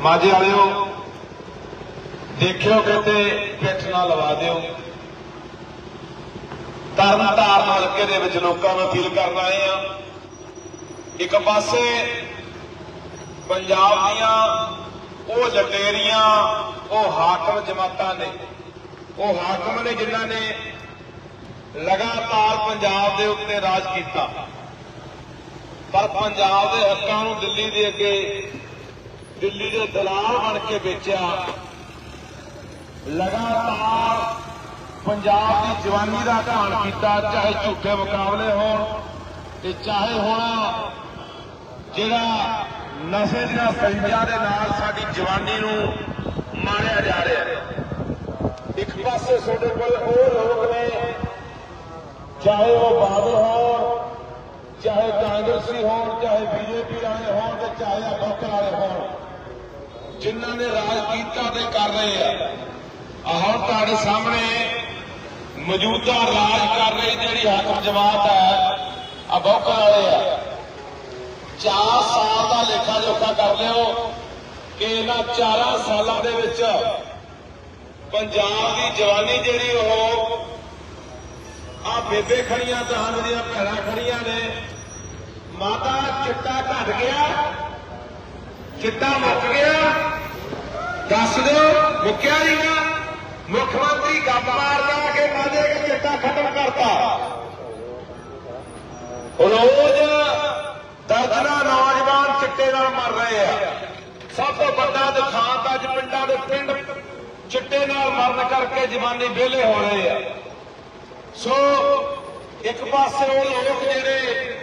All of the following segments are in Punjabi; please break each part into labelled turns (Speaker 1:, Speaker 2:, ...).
Speaker 1: ਮਾਝੇ ਵਾਲਿਓ, ਦੇਖਿਓ ਕਿਤੇ ਪਿੱਠ ਨਾ ਲਵਾ ਦਿਓ। ਤਰਨ ਤਾਰਨ ਹਲਕੇ ਦੇ ਵਿੱਚ ਲੋਕਾਂ ਨੂੰ ਅਪੀਲ ਕਰਨ ਆਏ ਆ ਇੱਕ ਪਾਸੇ ਪੰਜਾਬ ਦੀਆਂ ਉਹ ਲਟੇਰੀਆਂ ਉਹ ਹਾਕਮ ਜਮਾਤਾਂ ਨੇ, ਉਹ ਹਾਕਮ ਨੇ ਜਿਨ੍ਹਾਂ ਨੇ ਲਗਾਤਾਰ ਪੰਜਾਬ ਦੇ ਉੱਤੇ ਰਾਜ ਕੀਤਾ। ਪਰ ਪੰਜਾਬ ਦੇ ਹੱਕਾਂ ਨੂੰ ਦਿੱਲੀ ਦੇ ਅੱਗੇ ਦਿੱਲੀ ਦੇ ਦਲਾਲ ਬਣ ਕੇ ਵੇਚਿਆ। ਲਗਾਤਾਰ ਪੰਜਾਬ ਦੀ ਜਵਾਨੀ ਦਾ ਘਾਣ ਕੀਤਾ, ਚਾਹੇ ਝੂਠੇ ਮੁਕਾਬਲੇ ਹੋਣ ਤੇ ਚਾਹੇ ਹੁਣ ਜਿਹੜਾ ਨਸ਼ੇ ਦੀਆਂ ਸੰਜਾਂ ਦੇ ਨਾਲ ਸਾਡੀ ਜਵਾਨੀ ਨੂੰ ਮਾਰਿਆ ਜਾ ਰਿਹਾ ਹੈ। ਇੱਕ ਪਾਸੇ ਤੁਹਾਡੇ ਕੋਲ ਉਹ ਲੋਕ ਨੇ, ਚਾਹੇ ਉਹ ਬਾਦਲ ਹੋਣ, ਚਾਹੇ ਕਾਂਗਰਸੀ ਹੋਣ, ਚਾਹੇ ਬੀਜੇਪੀ ਵਾਲੇ ਹੋਣ ਤੇ ਚਾਹੇ ਅਬਕਰ ਵਾਲੇ ਹੋਣ। ਜਿਨ੍ਹਾਂ ਨੇ ਰਾਜ ਕੀਤਾ ਤੇ ਕਰ ਰਹੇ ਆ। ਆਹ ਹੁਣ ਤੁਹਾਡੇ ਸਾਹਮਣੇ ਮੌਜੂਦਾ ਰਾਜ ਕਰ ਰਹੀ ਜਿਹੜੀ ਹਾਕਮ ਜਮਾਤ ਹੈ ਅਬਕਰ ਵਾਲੇ ਆ। ਚਾਰ ਸਾਲ ਦਾ ਲੇਖਾ ਜੋਖਾ ਕਰ ਲਿਓ ਕਿ ਇਹਨਾਂ ਚਾਰਾਂ ਸਾਲਾਂ ਦੇ ਵਿੱਚ ਪੰਜਾਬ ਦੀ ਜਵਾਨੀ ਜਿਹੜੀ ਉਹ ਆ ਬੇਬੇ ਖੜੀਆਂ ਤਾਂ ਮੇਰੀਆਂ ਭੈਣਾਂ ਖੜੀਆਂ ਨੇ। ਮਾਤਾ ਚਿੱਟਾ ਘਟ ਗਿਆ, ਚਿੱਟਾ ਮੁੱਕ ਗਿਆ। ਦੱਸ ਦਿਓ ਮੁੱਕਿਆ ਨਹੀਂ ਨਾ ਮੁੱਖ ਮੰਤਰੀ ਗੱਪ ਮਾਰਦਾ ਕਿ ਮਾਦੇ ਕਿ ਚਿੱਟਾ ਖਤਮ ਕਰਤਾ। ਰੋਜ਼ ਦਰਜਨਾ ਨੌਜਵਾਨ ਚਿੱਟੇ ਨਾਲ ਮਰ ਰਹੇ ਆ। ਸਭ ਤੋਂ ਵੱਡਾ ਦੁਖਾਂਤ ਅੱਜ ਪਿੰਡਾਂ ਦੇ ਪਿੰਡ ਚਿੱਟੇ ਨਾਲ ਮਰਨ ਕਰਕੇ ਜਵਾਨੀ ਵਿਹਲੇ ਹੋ ਰਹੇ ਆ। ਸੋ, ਇੱਕ ਪਾਸੇ ਉਹ ਲੋਕ ਜਿਹੜੇ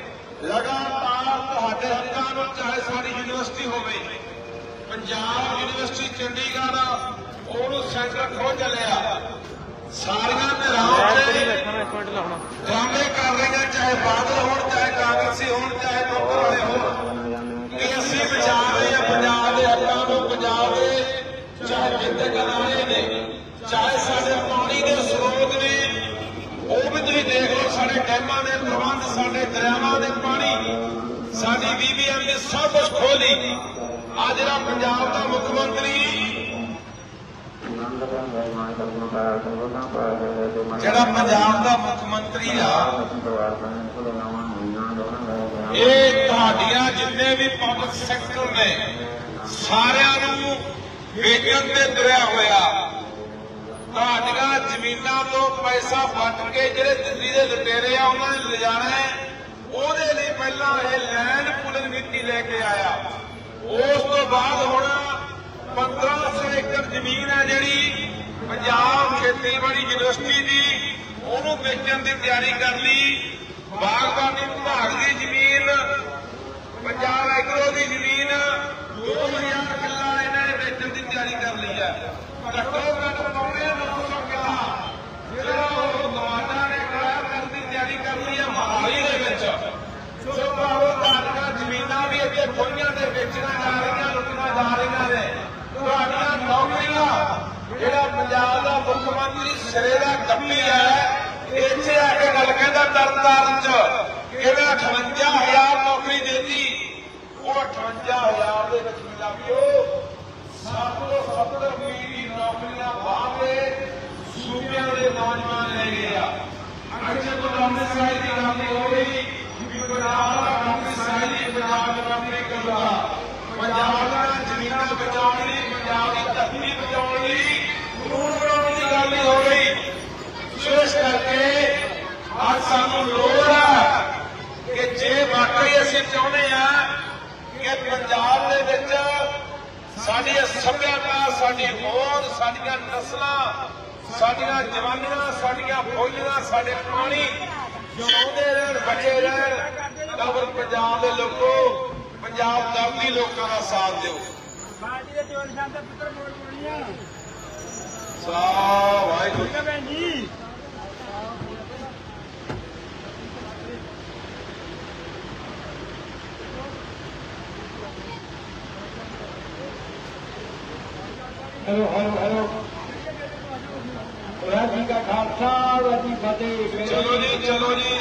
Speaker 1: ਲਗਾਤਾਰ ਤੁਹਾਡੇ ਹੱਕਾਂ ਨੂੰ ਚਾਹੇ ਸਾਡੀ ਯੂਨੀਵਰਸਿਟੀ ਹੋਵੇ ਪੰਜਾਬ ਯੂਨੀਵਰਸਿਟੀ ਚੰਡੀਗੜ੍ਹ ਉਹਨੂੰ ਸੈਂਟਰ ਖੋ ਚੱਲਿਆ ਸਾਰੀਆਂ ਧਿਰਾਂ ਤੇ ਡਰਾਮੇ ਕਰ ਰਹੀਆਂ ਚਾਹੇ ਬਾਦਲ ਹੋਣ ਚਾਹੇ ਕਾਂਗਰਸੀ ਹੋਣ ਚਾਹੇ ਲੋਕਲ ਵਾਲੇ ਹੋਣ। ਕਿ ਅਸੀਂ ਬਚਾ ਰਹੇ ਹਾਂ ਪੰਜਾਬ ਦੇ ਹੱਕਾਂ ਨੂੰ ਪੰਜਾਬ ਦੇ ਚਾਹੇ ਜਿੱਤੇ ਕਨਾਲੇ ਨੇ ਚਾਹੇ ਸਾਡੇ ਪਾਣੀ ਦੇ ਸਰੋਤ ਨੇ ਉਹ ਵੀ ਤੁਸੀਂ ਦੇਖ ਲਓ ਸਾਡੇ ਡੈਮਾਂ ਦੇ ਪ੍ਰਬੰਧ ਸਾਡੇ ਦਰਿਆਵਾਂ ਦੇ ਪਾਣੀ ਸਾਡੀ ਬੀਬੀਐਮ ਨੇ ਸਭ ਕੁਝ ਖੋਲੀ ਆ ਜਿਹੜਾ ਪੰਜਾਬ ਦਾ ਮੁੱਖ ਮੰਤਰੀ। ਜਿਹੜਾ ਪੰਜਾਬ ਦਾ ਮੁੱਖ ਮੰਤਰੀ ਆ, ਇਹ ਤੁਹਾਡੀਆਂ ਜਿੰਨੇ ਵੀ ਪਬਲਿਕ ਸੈਕਟਰ ਨੇ, ਸਾਰਿਆਂ ਨੂੰ ਵੇਚਣ ਤੇ ਤੁਰਿਆ ਹੋਇਆ। ਤੁਹਾਡੀਆਂ ਜ਼ਮੀਨਾਂ ਤੋਂ ਪੈਸਾ ਵੱਟ ਕੇ ਜਿਹੜੇ ਦਿੱਲੀ ਦੇ ਲੁਟੇਰੇ ਆ, ਉਹਨਾਂ ਨੇ ਲਿਜਾਣਾ ਉਹਦੇ ਲਈ ਪਹਿਲਾਂ ਇਹ ਲੈਂਡ ਪੂਲਿੰਗ ਨੀਤੀ ਲੈ ਕੇ ਆਇਆ। ਉਸ ਤੋਂ ਬਾਅਦ ਹੁਣ 1500 ਏਕੜ ਜ਼ਮੀਨ ਹੈ ਜਿਹੜੀ ਪੰਜਾਬ ਖੇਤੀਬਾੜੀ ਯੂਨੀਵਰਸਿਟੀ ਦੀ, ਉਹਨੂੰ ਵੇਚਣ ਦੀ ਤਿਆਰੀ ਕਰ ਲਈ। ਬਾਗਬਾਨੀ ਵਿਭਾਗ ਦੀ ਜ਼ਮੀਨ ਪੰਜਾਬ ਐਗਰੋ ਦੀ ਜ਼ਮੀਨ 2000 ਕਿੱਲਾ ਇਹਨਾਂ ਨੇ ਵੇਚਣ ਦੀ ਤਿਆਰੀ ਕਰ ਲਈ ਹੈ। ਘੱਟੋ ਘੱਟ ਪੌਣੇ 900 ਕਿੱਲਾ ਜਿਹੜਾ ਉਹ ਨਵਾਡਾ ਨੇ ਕਰਾਇਆ ਕਰਨ ਦੀ ਤਿਆਰੀ ਕਰ ਲਈ ਹੈ ਮਹਾਲੀ ਦੇ ਵਿੱਚ ਸੋ ਭਾਵੇਂ ਤੁਹਾਡੀਆਂ ਜ਼ਮੀਨਾਂ ਵੀ ਇੱਥੇ ਖੋਈਆਂ ਦੇ ਵੇਚੀਆਂ ਜਾ ਰਹੀਆਂ ਲੁੱਟੀਆਂ ਜਾ ਰਹੀਆਂ ਨੇ ਤੁਹਾਡੀਆਂ ਨੌਕਰੀਆਂ ਜਿਹੜਾ ਪੰਜਾਬ ਦਾ ਮੁੱਖ ਮੰਤਰੀ ਸਿਰੇ ਦਾ ਗੱਪੀ ਹੈ ਇੱਥੇ ਆ ਕੇ ਗੱਲ ਕਹਿੰਦਾ ਤਰਨਤਾਰਨ ਚ। ਕਿਹੜਾ 58000 ਨੌਕਰੀ ਦੇਤੀ। ਉਹ 58000 ਦੇ ਵਿੱਚ ਮਿਲਾਵੀਓ 7 ਤੋਂ 70 ਦੀ ਨੌਕਰੀਆਂ ਬਾਹਰਲੇ ਸੂਬਿਆਂ ਦੇ ਨੌਜਵਾਨ ਲੈ ਗਏ ਆ। ਅੱਛੇ ਤੋਂ ਨੌਕਰੀ ਦੀ ਗੱਲ ਹੋ ਰਹੀ ਕਿ ਪੰਜਾਬ ਦਾ ਨੌਕਰੀ ਸਾਈ ਦੀ ਪੰਜਾਬ ਦਾ ਨੌਕਰੀ ਕਰੂਗਾ ਪੰਜਾਬ ਦਾ ਜ਼ਮੀਨਾਂ ਬਚਾਉਣ ਲਈ ਪੰਜਾਬ ਦੀ ਧਰਤੀ ਬਚਾਉਣ ਲਈ ਕਾਨੂੰਨ ਬਣਾਉਣ ਦੀ ਗੱਲ ਨਹੀਂ ਹੋ ਰਹੀ ਸੋ ਇਸ ਕਰਕੇ ਅੱਜ ਸਾਨੂੰ ਲੋੜ ਹੈ ਕਿ ਜੇ ਵਾਕਈ ਅਸੀਂ ਚਾਹੁੰਦੇ ਆ ਕਿ ਪੰਜਾਬ ਦੇ ਵਿੱਚ ਸਾਡੀ ਸੱਭਿਆਤਾ ਸਾਡੀ ਹੋਂਦ ਸਾਡੀਆਂ ਨਸਲਾਂ ਸਾਡੀਆਂ ਜਵਾਨੀਆਂ ਸਾਡੀਆਂ ਫੌਜਾਂ ਸਾਡੇ ਪਾਣੀ ਜਿਉਂਦੇ ਰਹਿਣ ਬਚੇ ਰਹਿਣ ਫਿਰ ਪੰਜਾਬ ਦੇ ਲੋਕੋ ਪੰਜਾਬ ਦਰਦੀ ਲੋਕਾਂ ਦਾ ਸਾਥ ਦਿਓ।
Speaker 2: ਬਾਜੀ ਦੇ ਜੋਰ ਸ਼ਾਨ ਦੇ ਪੁੱਤਰ ਮੋੜ ਮੋੜੀਆਂ।
Speaker 1: ਸਾ Waheguru.
Speaker 2: Ji.
Speaker 3: Hello hello hello Waheguru ਕਾ ਖਾਲਸਾ ਵਾਹਿਗੁਰੂ ਜੀ ਫਤਿਹ।
Speaker 1: ਚਲੋ ਜੀ ਚਲੋ ਜੀ।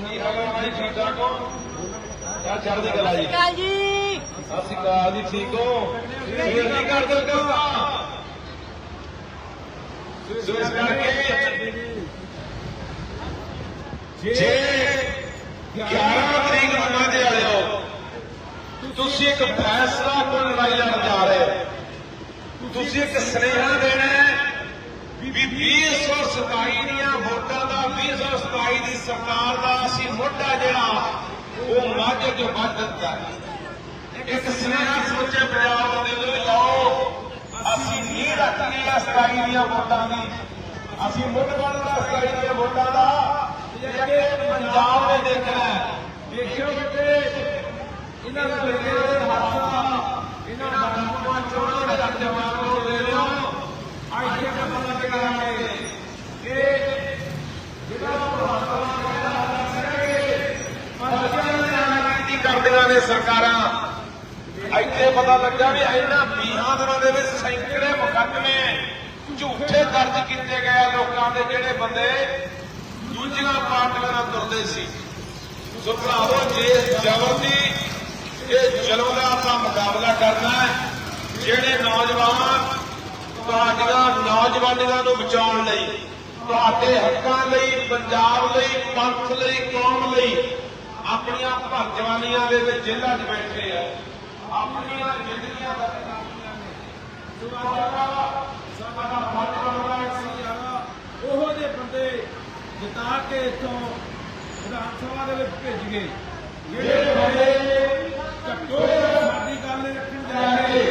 Speaker 1: ਕੀ ਹਾਲ ਹੈ ਭਾਈ ਠੀਕ ਠਾਕ ਹੋ ਕਿਆ ਚੜ੍ਹਦੀ ਕਲਾ ਜੀ?
Speaker 2: ਕਾਲ ਜੀ।
Speaker 1: ਸਤਿ ਸ਼੍ਰੀ ਅਕਾਲ ਜੀ ਠੀਕ ਹੋ? ਫੇਰ ਕੀ ਕਰਦੇ ਹੋ ਕਰਤਾ ਸੋ ਇਸ ਕਰਕੇ ਜੇ 11 ਤਰੀਕ ਨੂੰ ਮਾਝੇ ਵਾਲਿਓ ਤੁਸੀਂ ਇੱਕ ਫੈਸਲਾ ਕੋਲ ਲੜਾਈ ਲੜਨ ਜਾ ਰਹੇ ਹੋ। ਤੁਸੀਂ ਇੱਕ ਸੁਨੇਹਾ ਦੇਣਾ ਹੈ ਵੀ 2027 ਦੀਆਂ ਵੋਟਾਂ ਦਾ 2027 ਦੀ ਸਰਕਾਰ ਦਾ ਅਸੀਂ ਮੋਢਾ ਜਿਹੜਾ, ਉਹ ਮਾਝੇ ਤੋਂ ਵੱਧ ਦਿੱਤਾ ਹੈ। ਇੱਕ ਸੁਨੇਹਾ ਸੋਚੇ ਪੰਜਾਬ ਦੇ ਲਈ ਲਾਓ, ਅਸੀਂ ਨਹੀਂ ਰੱਖਣੀ ਆ 27 ਦੀਆਂ ਵੋਟਾਂ ਦੀ। ਅਸੀਂ ਮੁੱਢ ਬਣਦਾ 27 ਦੀਆਂ ਵੋਟਾਂ ਦਾ। ਤੇ ਪੰਜਾਬ ਨੇ ਦੇਖਣਾ ਦੇਖਿਓ ਬੱਚੇ, ਇਹਨਾਂ ਦਾ ਲੱਗੇ ਹੋਏ ਕਰਦੀਆਂ ਨੇ ਸਰਕਾਰਾਂ। ਇੱਥੇ ਪਤਾ ਲੱਗਿਆ ਵੀ ਇਹਨਾਂ 20 ਦਿਨਾਂ ਦੇ ਵਿੱਚ ਸੈਂਕੜੇ ਮੁਕੱਦਮੇ ਝੂਠੇ ਦਰਜ ਕੀਤੇ ਗਏ ਲੋਕਾਂ ਦੇ, ਜਿਹੜੇ ਬੰਦੇ ਦੂਜੀਆਂ ਪਾਰਟੀਆਂ ਨਾਲ ਤੁਰਦੇ ਸੀ। ਸੋ ਭਰਾਵੋ, ਜੇ ਜ਼ਬਰ ਦੀ ਇਹ ਜ਼ੁਲਮ ਦਾ ਆਪਾਂ ਮੁਕਾਬਲਾ ਕਰਨਾ ਹੈ, ਜਿਹੜੇ ਨੌਜਵਾਨ, ਤੁਹਾਡੀਆਂ ਨੌਜਵਾਨੀਆਂ ਨੂੰ ਬਚਾਉਣ ਲਈ, ਤੁਹਾਡੇ ਹੱਕਾਂ ਲਈ, ਪੰਜਾਬ ਲਈ, ਪੰਥ ਲਈ, ਕੌਮ ਲਈ, ਆਪਣੀਆਂ ਭਰ ਜਵਾਨੀਆਂ ਦੇ ਵਿੱਚ ਜੇਲ੍ਹਾਂ 'ਚ ਬੈਠੇ ਆ, ਆਪਣੀਆਂ ਜ਼ਿੰਦਗੀਆਂ ਦਾ
Speaker 2: ਸਾਡਾ ਫਰਜ਼ ਬਣਦਾ ਸੀ ਯਾਰਾ ਉਹੋ ਜਿਹੇ ਬੰਦੇ ਜਿਤਾ ਕੇ ਇੱਥੋਂ ਵਿਧਾਨ ਸਭਾ ਦੇ ਵਿੱਚ ਭੇਜ ਗਏ ਜਿਹੜੇ ਬੰਦੇ ਘੱਟੋ ਸਾਡੀ ਗੱਲ ਨਹੀਂ ਰੱਖਣ ਜਾਣਗੇ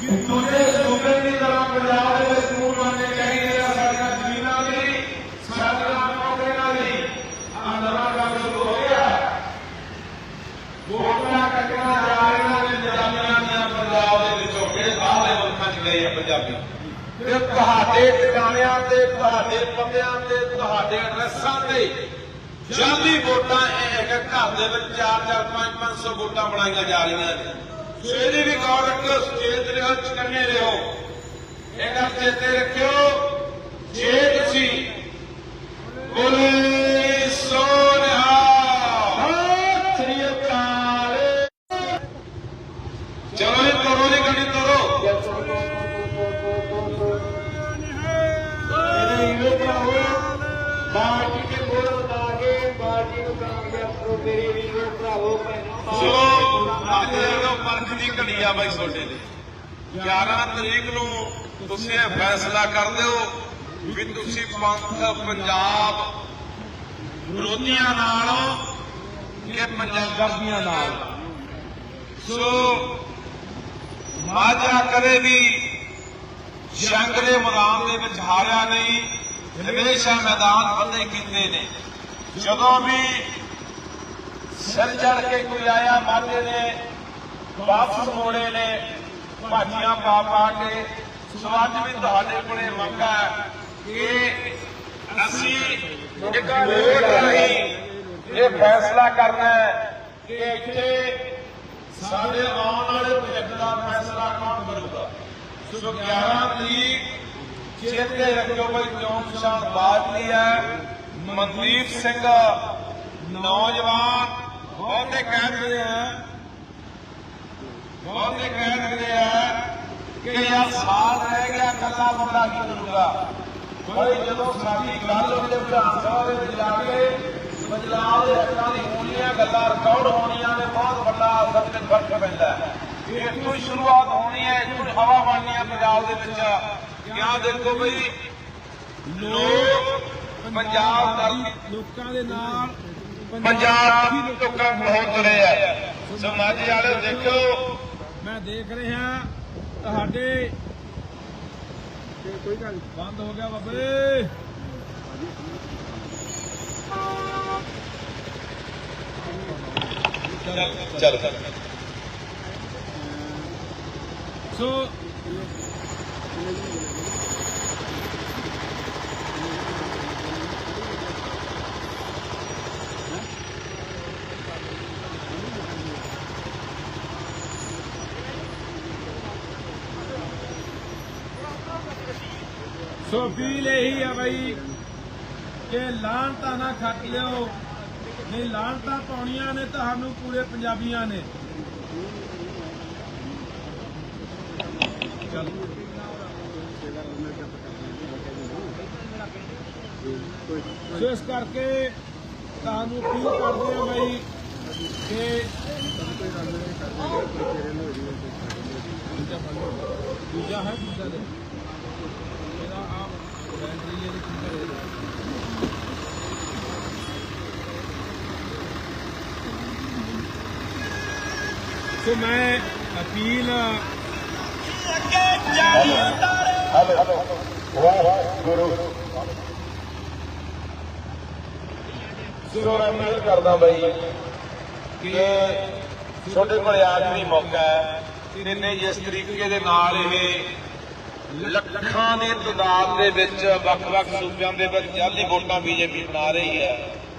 Speaker 1: ਕਿ ਦੂਜੇ ਸੂਬੇ ਦੀ ਤਰ੍ਹਾਂ ਪੰਜਾਬ ਦੇ ਵਿੱਚ ਕਾਨੂੰਨ ਬਣਨੇ ਚਾਹੀਦੇ ਆ ਸਾਡੀਆਂ ਜ਼ਮੀਨਾਂ ਲਈ ਸਾਡੀਆਂ ਨੌਕਰੀਆਂ ਲਈ ਆਹ ਨਵਾਂ ਕੰਮ ਸ਼ੁਰੂ ਹੋ ਗਿਆ ਵੋਟਾਂ ਕੱਟਣਾ ਜਾ ਰਹੀਆਂ ਨੇ ਪੰਜਾਬੀਆਂ ਦੀਆਂ ਪੰਜਾਬ ਦੇ ਵਿੱਚੋਂ ਕਿਹੜੇ ਬਾਹਰਲੇ ਮੁਲਕਾਂ 'ਚ ਗਏ ਆ ਪੰਜਾਬੀ ਤੇ ਤੁਹਾਡੇ ਟਿਕਾਣਿਆਂ ਤੇ ਤੁਹਾਡੇ ਪਤਿਆਂ ਤੇ ਤੁਹਾਡੇ ਐਡਰੈਸਾਂ ਤੇ ਜਾਲੀ ਵੋਟਾਂ, ਇਹ ਇੱਕ ਘਰ ਦੇ ਵਿੱਚ 4 4 5 500 ਵੋਟਾਂ ਬਣਾਈਆਂ ਜਾ ਰਹੀਆਂ ਨੇ। ਸੋ ਇਹਦੀ ਵੀ ਗੌਰ ਰੱਖਿਓ ਸੁਚੇਤ ਰਹੋ ਚਕੰਨੇ ਰਹੋ। ਇਹ ਗੱਲ ਚੇਤੇ ਰੱਖਿਓ। ਜੇ ਆ ਬਾਈ ਤੁਹਾਡੇ ਲਈ। 11 ਤਰੀਕ ਨੂੰ ਤੁਸੀਂ ਇਹ ਫੈਸਲਾ ਕਰ ਦਿਓ ਵੀ ਤੁਸੀਂ ਪੰਥ, ਪੰਜਾਬ ਵਿਰੋਧੀਆਂ ਨਾਲ ਕਿ ਪੰਜਾਬੀਆਂ ਨਾਲ। ਸੋ ਮਾਝਾ ਕਦੇ ਵੀ ਜੰਗ ਦੇ ਮੈਦਾਨ ਦੇ ਵਿੱਚ ਹਾਰਿਆ ਨਹੀਂ, ਹਮੇਸ਼ਾ ਮੈਦਾਨ ਫਤਿਹ ਕੀਤੇ ਨੇ। ਜਦੋਂ ਵੀ ਸਿਰ ਚੜ ਕੇ ਕੋਈ ਆਇਆ ਮਾਝੇ ਨੇ ਵਾਪਸ ਮੋੜੇ ਨੇ। ਭਾਜੀਆਂ ਪਾ ਪਾ ਕੇ। ਸੋ ਅੱਜ ਵੀ ਤੁਹਾਡੇ ਕੋਲੇ ਮੌਕਾ ਕਿ ਅਸੀਂ ਇੱਕ ਵੋਟ ਰਾਹੀਂ ਇਹ ਫੈਸਲਾ ਕਰਨਾ ਕਿ ਇੱਥੇ ਸਾਡੇ ਆਉਣ ਵਾਲੇ ਭਵਿੱਖ ਦਾ ਫੈਸਲਾ ਕੌਣ ਕਰੂਗਾ? ਸੋ 11 ਤਰੀਕ ਚੇਤੇ ਰੱਖਿਓ ਬਈ ਚੋਣ ਨਿਸ਼ਾਨ ਬਾਦਲੀ ਹੈ। ਮਨਦੀਪ ਸਿੰਘ ਨੌਜਵਾਨ ਬਹੁਤੇ ਕਹਿ ਰਹੇ ਆ ਬਹੁਤੇ ਕਹਿ ਦਿੰਦੇ ਆ ਕਿ ਯਾਰ ਸਾਲ ਰਹਿ ਗਿਆ ਕੱਲਾ ਬੰਦਾ ਕੀ ਕਰੂਗਾ? ਬਈ ਜਦੋਂ ਸਾਡੀ ਗੱਲ ਉਹਦੇ ਵਿਧਾਨ ਸਭਾ ਦੇ ਵਿੱਚ ਜਾ ਕੇ ਬਦਲਾਅ ਦੇ ਹੱਕਾਂ ਦੀ ਹੋਣੀਆਂ ਗੱਲਾਂ ਰਿਕਾਰਡ ਹੋਣੀਆਂ ਨੇ ਬਹੁਤ ਵੱਡਾ ਅਸਲ ਵਿੱਚ ਫ਼ਰਕ ਪੈਂਦਾ ਹੈ। ਇੱਥੋਂ ਹੀ ਸ਼ੁਰੂਆਤ ਹੋਣੀ ਹੈ ਇੱਥੋਂ ਹੀ ਹਵਾ ਬਣਨੀ ਹੈ ਪੰਜਾਬ ਦੇ ਵਿੱਚ। ਕਿਆ ਦੇਖੋ ਬਈ ਲੋਕ ਪੰਜਾਬ ਦਾ
Speaker 2: ਲੋਕਾਂ ਦੇ ਨਾਲ
Speaker 1: ਪੰਜਾਬ ਦੇ ਲੋਕਾਂ ਬਹੁਤ ਤੁਰੇ ਆ। ਸੋ ਮਾਝੇ ਵਾਲੇ ਦੇਖੋ
Speaker 2: ਮੈਂ ਦੇਖ ਰਿਹਾ ਤੁਹਾਡੇ ਕੋਈ ਗੱਲ ਬੰਦ ਹੋ ਗਿਆ ਬਾਬੇ।
Speaker 1: ਚੱਲ ਚੱਲ।
Speaker 2: ਸੋ ਸੋ ਅਪੀਲ ਇਹੀ ਆ ਬਈ। ਕਿ ਲਾਹਨਤਾਂ ਨਾ ਖੱਟ ਲਿਓ ਨਹੀਂ ਲਾਹਨਤਾਂ ਪਾਉਣੀਆਂ ਨੇ ਤੁਹਾਨੂੰ ਪੂਰੇ ਪੰਜਾਬੀਆਂ ਨੇ। ਸੋ ਇਸ ਕਰਕੇ ਤੁਹਾਨੂੰ ਅਪੀਲ ਕਰਦੇ ਆ ਬਈ ਕਿ ਦੂਜਾ ਹੈ, ਦੂਜਾ ਦੇ। ਆਪ ਬੈਟਰੀ ਇਹਦੇ ਕਿੰਨੇ ਦੇ ਸੋ ਮੈਂ ਅਪੀਲ
Speaker 1: ਸੋ ਮੈਂ ਕਰਦਾ ਬਈ ਕਿ ਤੁਹਾਡੇ ਕੋਲ ਵੀ ਮੌਕਾ ਹੈ। ਤੇ ਜਿਸ ਤਰੀਕੇ ਦੇ ਨਾਲ ਇਹ ਲੱਖਾਂ ਦੀ ਤਦਾਦ ਦੇ ਵਿੱਚ ਵੱਖ-ਵੱਖ ਸੂਬਿਆਂ ਦੇ ਵਿੱਚ ਜਾਲੀ ਵੋਟਾਂ ਬੀਜੇਪੀ ਬਣਾ ਰਹੀ ਹੈ।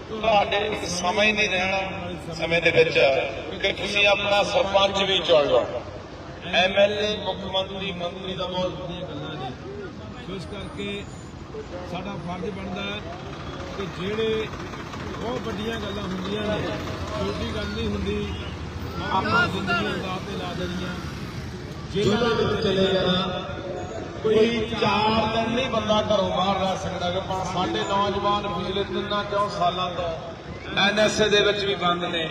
Speaker 1: ਤੁਹਾਡੇ ਸਮਾਂ ਨਹੀਂ ਰਹਿਣਾ ਸਮੇਂ ਦੇ ਵਿੱਚ ਕਿ ਤੁਸੀਂ ਆਪਣਾ ਸਰਪੰਚ ਵੀ ਚੁਣ ਲਓ। ਐਮਐਲਏ ਮੁੱਖ ਮੰਤਰੀ ਮੰਤਰੀ ਦਾ ਬਹੁਤ
Speaker 2: ਦੀਆਂ ਗੱਲਾਂ ਨੇ। ਇਸ ਕਰਕੇ ਸਾਡਾ ਫਰਜ਼ ਬਣਦਾ ਹੈ ਕਿ ਜਿਹੜੇ ਬਹੁਤ ਵੱਡੀਆਂ ਗੱਲਾਂ ਹੁੰਦੀਆਂ ਨੇ ਛੋਟੀ ਗੱਲ ਨਹੀਂ ਹੁੰਦੀ ਆਪਾਂ ਜ਼ਿੰਦਗੀਆਂ ਦਾ ਤੇ ਲਾ ਦੇਣੀਆਂ। ਜੇਲ੍ਹਾਂ ਦੇ ਵਿੱਚ ਚਲੇ ਜਾਣਾ
Speaker 1: ਕੋਈ ਚਾਰ ਦਿਨ ਨਹੀਂ ਬੰਦਾ ਘਰੋਂ ਬਾਹਰ ਰਹਿ ਸਕਦਾ ਕਿ ਪਰ ਸਾਡੇ ਨੌਜਵਾਨ ਪਿਛਲੇ ਤਿੰਨਾਂ ਚੌਂ ਸਾਲਾਂ ਤੋਂ ਐਨਐਸਏ ਦੇ ਵਿੱਚ ਵੀ ਬੰਦ ਨੇ।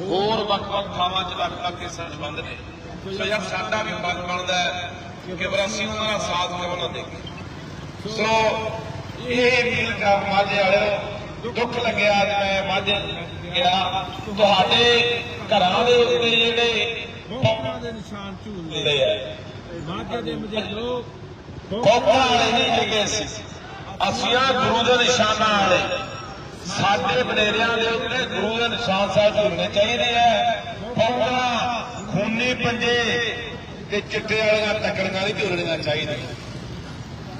Speaker 1: ਹੋਰ ਵੱਖ-ਵੱਖ ਥਾਵਾਂ 'ਚ ਲੱਖ-ਲੱਖ ਕੇਸਾਂ 'ਚ ਬੰਦ ਨੇ। ਸੋ ਯਾਰ ਸਾਡਾ ਵੀ ਫਰਜ਼ ਬਣਦਾ ਹੈ ਕਿ ਫਿਰ ਅਸੀਂ ਉਹਨਾਂ ਦਾ ਸਾਥ ਕਿਉਂ ਨਾ ਦੇਈਏ। ਸੋ ਇਹ ਅਪੀਲ ਕਰ ਮਾਝੇ ਵਾਲਿਓ ਦੁੱਖ ਲੱਗਿਆ ਅੱਜ ਮੈਂ ਮਾਝੇ ਗਿਆ। ਤੁਹਾਡੇ ਘਰਾਂ ਦੇ ਉੱਤੇ ਜਿਹੜੇ
Speaker 2: ਦੇ ਨਿਸ਼ਾਨ ਝੂਲਦੇ
Speaker 1: ਆ। ਕੋਕਾ ਵਾਲੇ ਨਹੀਂ ਹੈਗੇ ਅਸੀਂ। ਅਸੀਂ ਆ ਗੁਰੂ ਦੇ ਨਿਸ਼ਾਨਾਂ ਵਾਲੇ। ਸਾਡੇ ਬਨੇਰਿਆਂ ਦੇ ਉੱਤੇ ਗੁਰੂ ਦੇ ਨਿਸ਼ਾਨ ਸਾਹਿਬ ਝੁਲਣੇ ਚਾਹੀਦੇ ਆ। ਕੋਕਾ ਖੂਨੀ ਪੰਜੇ ਤੇ ਚਿੱਟੇ ਵਾਲੀਆਂ ਤਕੜੀਆਂ ਨਹੀਂ ਝੋਲਣੀਆਂ ਚਾਹੀਦੀਆਂ।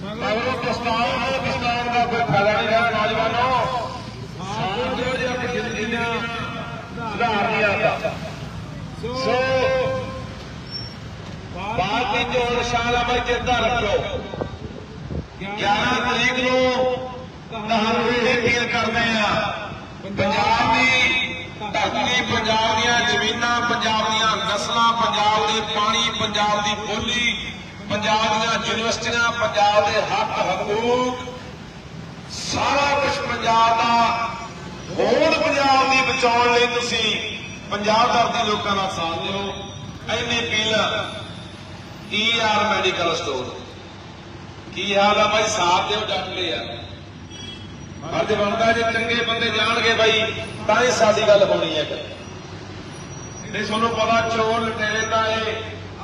Speaker 1: ਮਗਰੋਂ ਪਛਤਾਉਣ ਨੂੰ ਪਛਤਾਉਣ ਦਾ ਕੋਈ ਫਾਇਦਾ ਨਹੀਂ ਰਿਹਾ, ਨੌਜਵਾਨੋ। ਸਾਂਝੋ ਜੇ ਆਪਣੀ ਜ਼ਿੰਦਗੀਆਂ ਸੁਧਾਰ ਨਹੀਂ ਆਉਂਦਾ। ਸੋ ਬਾਕੀ ਜੋ ਨਿਸ਼ਾਨ ਬਈ ਜਿੱਦਾਂ ਰੱਖੋ। 11 ਤਰੀਕ ਨੂੰ ਤੁਹਾਨੂੰ ਇਹ ਕਰਦੇ ਆ। ਪੰਜਾਬ ਦੀ ਧਰਤੀ, ਪੰਜਾਬ ਦੀਆਂ ਜ਼ਮੀਨਾਂ, ਪੰਜਾਬ ਦੀਆਂ ਨਸਲਾਂ, ਪੰਜਾਬ ਦੇ ਪਾਣੀ, ਪੰਜਾਬ ਦੀ ਬੋਲੀ, ਪੰਜਾਬ ਦੀਆਂ ਯੂਨੀਵਰਸਿਟੀਆਂ, ਪੰਜਾਬ ਦੇ ਹੱਕ, ਹਕੂਕ, ਸਾਰਾ ਕੁਝ ਪੰਜਾਬ ਦਾ। ਹੋਂਦ ਪੰਜਾਬ ਦੀ ਬਚਾਉਣ ਲਈ ਤੁਸੀਂ ਪੰਜਾਬ ਧਰਤੀ ਲੋਕਾਂ ਦਾ ਸਾਥ ਦਿਓ। ਐਨੀ ਅਪੀਲ ਈਆਰ ਮੈਡੀਕਲ ਸਟੋਰ ਕੀ ਹਾਲ ਆ ਭਾਈ ਸਾਥ ਦਿਓ ਡੱਟ ਲਿਆ ਫਰਜ਼ ਬਣਦਾ ਜੇ ਚੰਗੇ ਬੰਦੇ ਜਾਣਗੇ ਬਾਈ, ਤਾਂ ਹੀ ਸਾਡੀ ਗੱਲ ਹੋਣੀ ਹੈ ਨਹੀਂ ਤੁਹਾਨੂੰ ਪਤਾ ਚੋਰ ਲਟੇਰੇ ਦਾ ਇਹ,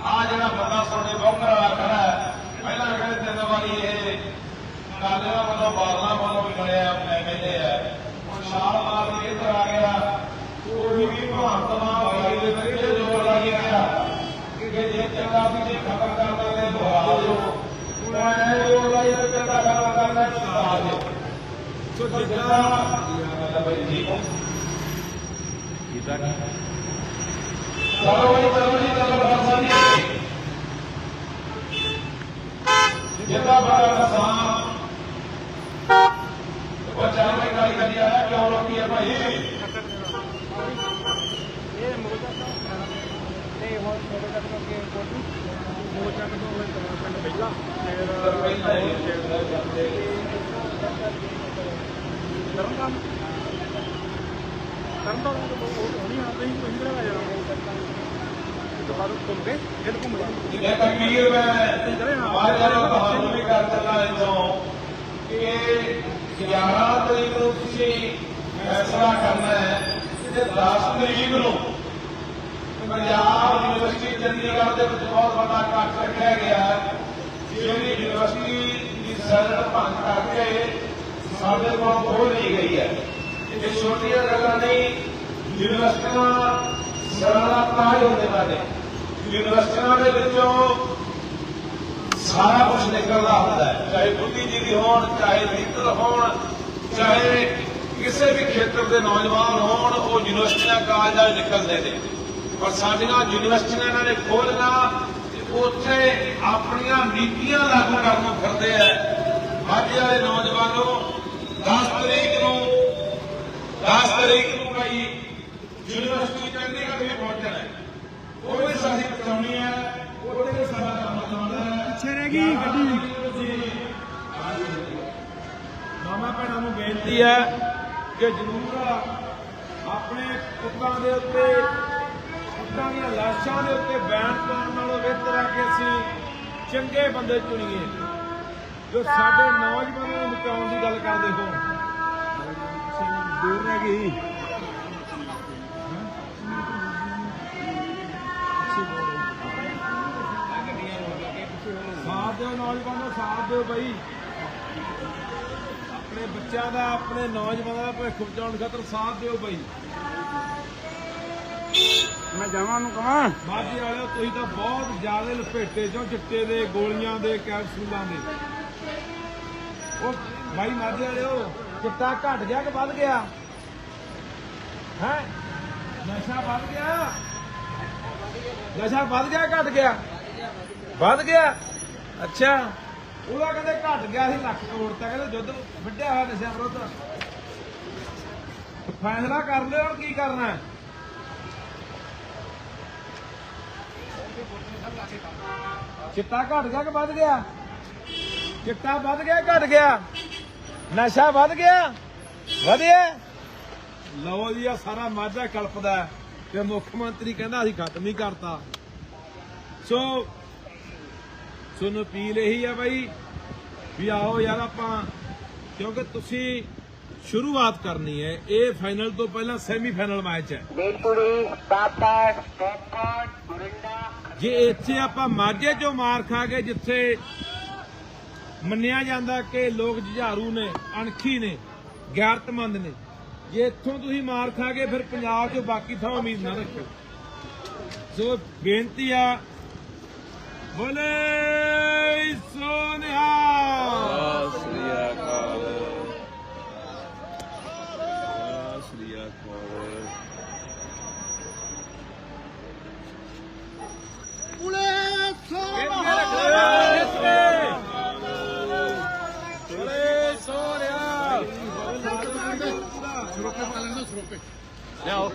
Speaker 1: ਆ ਜਿਹੜਾ ਬੰਦਾ ਤੁਹਾਡੇ ਬੌਕਰ ਵਾਲਾ ਖੜਾ ਹੈ, ਪਹਿਲਾਂ ਕਹਿੰਦੇ ਤਿੰਨ ਵਾਰੀ ਇਹ ਕਾਲਿਆਂ ਵੱਲੋਂ ਬਾਦਲਾਂ ਵੱਲੋਂ ਵੀ ਬਣਿਆ, ਮੈਂ ਕਹਿੰਦੇ ਆ। ਹੁਣ ਛਾਲ ਮਾਰ ਕੇ ਇੱਧਰ ਆ ਗਿਆ। ਉਹ ਵੀ ਭਾਰਤਮਾ ਭਾਈ ਦੇ ਵਿੱਚ ਜੋਰ ਲੱਗ ਗਿਆ ਕਿ ਜੇ ਚੰਗਾ ਵੀ ਜੇ ਖਬਰ ਕਰਦਾ ਤੇ ਦੁਹਰਾ ਦਿਓ ਮੈਂ ਜੋਰ ਲਾਈ ਤੇ ਚੰਗਾ ਕੰਮ ਕਰਨਾ ਚੁਕਾ ਦਿਓ
Speaker 2: ਸੋ ਜਿੱਦਾਂ
Speaker 1: ਚਲੋ ਜੀ ਚਲੋ ਜੀ ਚਲੋ ਬਰਸਾਂ ਜੀ ਜਿੱਦਾਂ ਬੜਾ ਕਿਸਾਨ ਉਹ ਚਾਹ ਮੈਂ ਗਾਲੀ ਕਰੀ ਆਇਆ ਕਿਉਂ ਰੋਕੀ ਹੈ ਭਾਈ ਇਹ ਤਕਬੀਰ ਮੈਂ ਆਜ ਵਾਲਾ ਤੁਹਾਨੂੰ ਵੀ ਕਰ ਚੱਲਾ ਇੱਥੋਂ ਕਿ 11 ਤਰੀਕ ਨੂੰ ਤੁਸੀਂ ਫੈਸਲਾ ਕਰਨਾ ਹੈ ਤੇ 10 ਤਰੀਕ ਨੂੰ ਪੰਜਾਬ ਯੂਨੀਵਰਸਿਟੀ ਦੇ ਜਿਹੜੀ ਯੂਨੀਵਰਸਿਟੀ ਸੈਨਟ ਭੰਗ ਕਰਕੇ ਸਾਡੇ ਕੋਲ ਗਈ ਹੈ। ਇਹ ਛੋਟੀਆਂ ਗੱਲਾਂ ਨਹੀਂ ਨੇ ਯੂਨੀਵਰਸਿਟੀਆਂ ਦੇ ਵਿੱਚੋਂ ਸਾਰਾ ਕੁਝ ਨਿਕਲਦਾ ਹੁੰਦਾ ਹੈ। ਚਾਹੇ ਬੁੱਧੀਜੀਵੀ ਹੋਣ, ਚਾਹੇ ਲੀਡਰ ਹੋਣ, ਚਾਹੇ ਕਿਸੇ ਵੀ ਖੇਤਰ ਦੇ ਨੌਜਵਾਨ ਹੋਣ, ਉਹ ਯੂਨੀਵਰਸਿਟੀਆਂ, ਕਾਲਜਾਂ ਵਿੱਚ ਨਿਕਲਦੇ ਨੇ। ਪਰ ਸਾਡੀਆਂ ਯੂਨੀਵਰਸਿਟੀਆਂ ਇਹਨਾਂ ਨੇ ਖੋਲ੍ਹਣਾ ਤੇ ਉੱਥੇ ਆਪਣੀਆਂ ਨੀਤੀਆਂ ਲਾਗੂ ਕਰਨ ਨੂੰ ਫਿਰਦੇ ਆ। ਅੱਜ ਵਾਲੇ ਨੌਜਵਾਨੋ 10 ਤਰੀਕ ਨੂੰ 10 ਤਰੀਕ ਨੂੰ ਭਾਈ ਯੂਨੀਵਰਸਿਟੀ ਚੰਡੀਗੜ੍ਹ ਵੀ ਪਹੁੰਚਣਾ ਹੈ। ਉਹ ਵੀ ਸਾਡੀ ਪਹੁੰਚਾਉਣੀ ਹੈ ਉਹਦੇ ਵੀ ਸਾਡਾ ਕੰਮ
Speaker 2: ਪਿੱਛੇ ਰਹਿ ਗਈ ਗੱਡੀ। ਮਾਮਾ ਭੈਣਾਂ ਨੂੰ ਬੇਨਤੀ ਹੈ ਕਿ ਜ਼ਰੂਰ ਆਪਣੇ ਪੁੱਤਾਂ ਦੇ ਉੱਤੇ ਪੁੱਤਾਂ ਦੀਆਂ ਲਾਸ਼ਾਂ ਦੇ ਉੱਤੇ ਬੈਨ ਪਾਉਣ ਨਾਲੋਂ ਬਿਹਤਰ ਹੈ ਕਿ ਅਸੀਂ ਚੰਗੇ ਬੰਦੇ ਚੁਣੀਏ। ਜੋ ਸਾਡੇ ਨੌਜਵਾਨਾਂ ਨੂੰ ਬਚਾਉਣ ਦੀ ਗੱਲ ਕਰਦੇ ਹੋ। ਦੂਰ ਰਹਿ ਗਈ ਦਿਓ ਨੌਜਵਾਨੋ ਸਾਥ ਦਿਓ ਬਈ। ਆਪਣੇ ਬੱਚਿਆਂ ਦਾ ਆਪਣੇ ਨੌਜਵਾਨਾਂ ਦਾ ਭਵਿੱਖ ਬਚਾਉਣ ਖਾਤਰ ਸਾਥ ਦਿਓ ਬਈ।
Speaker 3: ਮੈਂ ਜਾਵਾਂ ਨੂੰ ਕਹਾਂ?
Speaker 2: ਮਾਝੇ ਵਾਲਿਓ ਤੁਸੀਂ ਤਾਂ ਬਹੁਤ ਜ਼ਿਆਦਾ ਲਪੇਟੇ ਚੋਂ ਚਿੱਟੇ ਦੇ ਗੋਲੀਆਂ ਦੇ ਕੈਪਸੂਲਾਂ ਦੇ। ਉਹ ਭਾਈ ਮਾਝੇ ਵਾਲਿਓ ਚਿੱਟਾ ਘਟ ਗਿਆ ਕਿ ਵੱਧ ਗਿਆ? ਹੈ? ਨਸ਼ਾ ਵੱਧ ਗਿਆ? ਨਸ਼ਾ ਵੱਧ ਗਿਆ ਘਟ ਗਿਆ? ਵੱਧ ਗਿਆ। ਅੱਛਾ। ਉਹਦਾ ਕਹਿੰਦੇ ਘਟ ਗਿਆ ਸੀ ਲੱਖ ਕਰੋੜ ਤਾਂ ਕਹਿੰਦੇ ਯੁੱਧ ਵੱਡਿਆ ਹੋਇਆ ਨਸ਼ਾ ਵਿਰੁੱਧ ਫੈਸਲਾ ਕਰ ਲਿਓ, ਹੁਣ ਕੀ ਕਰਨਾ ਹੈ? ਚਿੱਟਾ ਘਟ ਗਿਆ ਕਿ ਵੱਧ ਗਿਆ? ਚਿੱਟਾ ਵੱਧ ਗਿਆ, ਘਟ ਗਿਆ? ਨਸ਼ਾ ਵੱਧ ਗਿਆ? ਵਧਿਆ ਲਓ ਜੀ ਆ ਸਾਰਾ ਮਾਝਾ ਕਲਪਦਾ ਤੇ ਮੁੱਖ ਮੰਤਰੀ ਕਹਿੰਦਾ ਅਸੀਂ ਖਤਮ ਹੀ ਕਰਤਾ। ਸੋ ਸੁਣ ਅਪੀਲ ਇਹੀ ਆ ਬਾਈ ਵੀ ਆਓ ਯਾਰ ਆਪਾਂ ਕਿਉਂਕਿ ਤੁਸੀਂ ਸ਼ੁਰੂਆਤ ਕਰਨੀ ਹੈ। ਇਹ ਫਾਈਨਲ ਤੋਂ ਪਹਿਲਾਂ ਸੈਮੀ ਫਾਈਨਲ ਮੈਚ ਹੈ
Speaker 3: ਬੇਲਪੁਰੀ ਪਾਪੜ ਪੌਪਕਾਰਨ ਮੁਰਿੰਡਾ
Speaker 2: ਜੇ ਇੱਥੇ ਆਪਾਂ ਮਾਝੇ ਚੋਂ ਮਾਰ ਖਾ ਕੇ ਜਿੱਥੇ ਮੰਨਿਆ ਜਾਂਦਾ ਕਿ ਲੋਕ ਜੁਝਾਰੂ ਨੇ ਅਣਖੀ ਨੇ ਗੈਰਤਮੰਦ ਨੇ ਜੇ ਇੱਥੋਂ ਤੁਸੀਂ ਮਾਰ ਖਾ ਕੇ ਫਿਰ ਪੰਜਾਬ 'ਚੋਂ ਬਾਕੀ ਥਾਂ ਉਮੀਦ ਨਾ ਰੱਖੋ ਸੋ ਬੇਨਤੀ ਆ ਬੋਲੇ ਸੋਨਿਆ ਸ੍ਰੀ ਅਕਾਲ ਸ੍ਰੀ ਅਕਾਲ ਬੋਲੇ ਸੁਰੋਪੇ ਪਾ ਲੈਣਾ ਸੁਰੋਪੇ ਲਿਆਓ